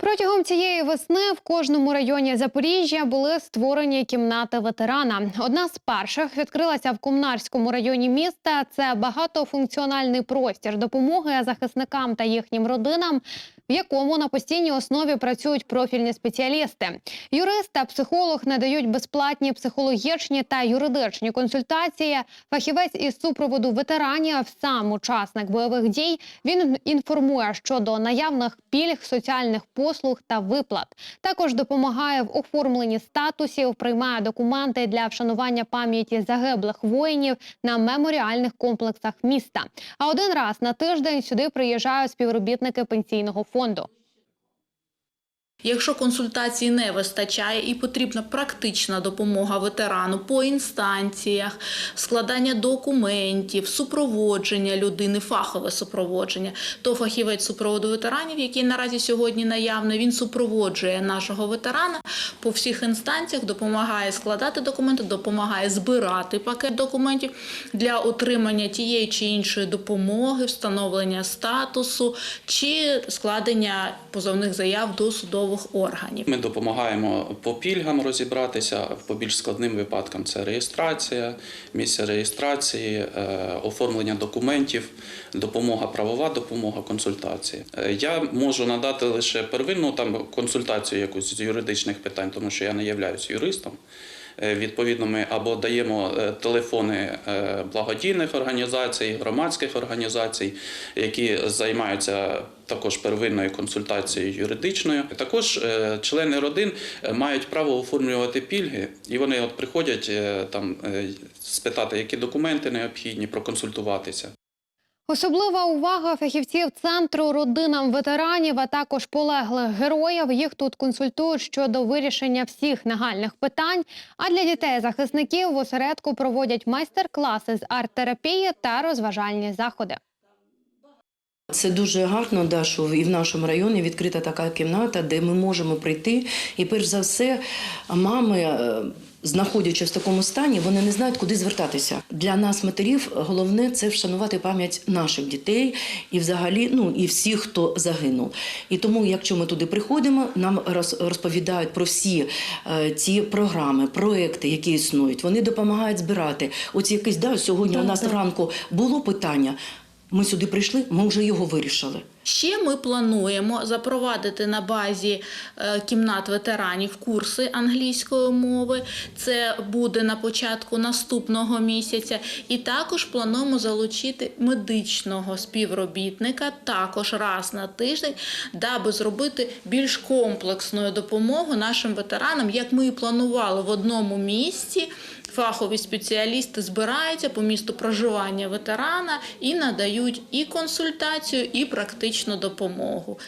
Протягом цієї весни в кожному районі Запоріжжя були створені кімнати ветерана. Одна з перших відкрилася в Комнарському районі міста. Це багатофункціональний простір допомоги захисникам та їхнім родинам, в якому на постійній основі працюють профільні спеціалісти. Юрист та психолог надають безплатні психологічні та юридичні консультації. Фахівець із супроводу ветеранів, сам учасник бойових дій. Він інформує щодо наявних пільг, соціальних послуг та виплат. Також допомагає в оформленні статусів, приймає документи для вшанування пам'яті загиблих воїнів на меморіальних комплексах міста. А один раз на тиждень сюди приїжджають співробітники пенсійного фонду. fondo. Якщо консультації не вистачає і потрібна практична допомога ветерану по інстанціях, складання документів, супроводження людини, фахове супроводження, то фахівець супроводу ветеранів, який наразі сьогодні наявний, він супроводжує нашого ветерана по всіх інстанціях, допомагає складати документи, допомагає збирати пакет документів для отримання тієї чи іншої допомоги, встановлення статусу чи складення позовних заяв до судових органів. Ми допомагаємо по пільгам розібратися, по більш складним випадкам це реєстрація, місце реєстрації, е, оформлення документів, допомога, правова допомога, консультації. Е, Я можу надати лише первинну там консультацію якусь з юридичних питань, тому що я не являюсь юристом. Е, Відповідно, ми або даємо е, телефони е, благодійних організацій, громадських організацій, які займаються також первинною консультацією юридичною. Також члени родин мають право оформлювати пільги, і вони от приходять там спитати, які документи необхідні, проконсультуватися. Особлива увага фахівців центру родинам ветеранів, а також полеглих героїв. Їх тут консультують щодо вирішення всіх нагальних питань. А для дітей захисників в осередку проводять майстер-класи з арт-терапії та розважальні заходи. Це дуже гарно, да, що і в нашому районі відкрита така кімната, де ми можемо прийти. І перш за все, мами, е, знаходячись в такому стані, вони не знають, куди звертатися. Для нас, матерів, головне це вшанувати пам'ять наших дітей і взагалі ну і всіх, хто загинув. І тому, якщо ми туди приходимо, нам роз- розповідають про всі е, ці програми, проекти, які існують. Вони допомагають збирати. Ось якийсь да, сьогодні у нас вранку було питання. Ми сюди прийшли, ми вже його вирішили. Ще ми плануємо запровадити на базі е, кімнат ветеранів курси англійської мови. Це буде на початку наступного місяця. І також плануємо залучити медичного співробітника також раз на тиждень, даби зробити більш комплексною допомогу нашим ветеранам, як ми і планували в одному місці. Фахові спеціалісти збираються по місту проживання ветерана і надають і консультацію, і практичну допомогу.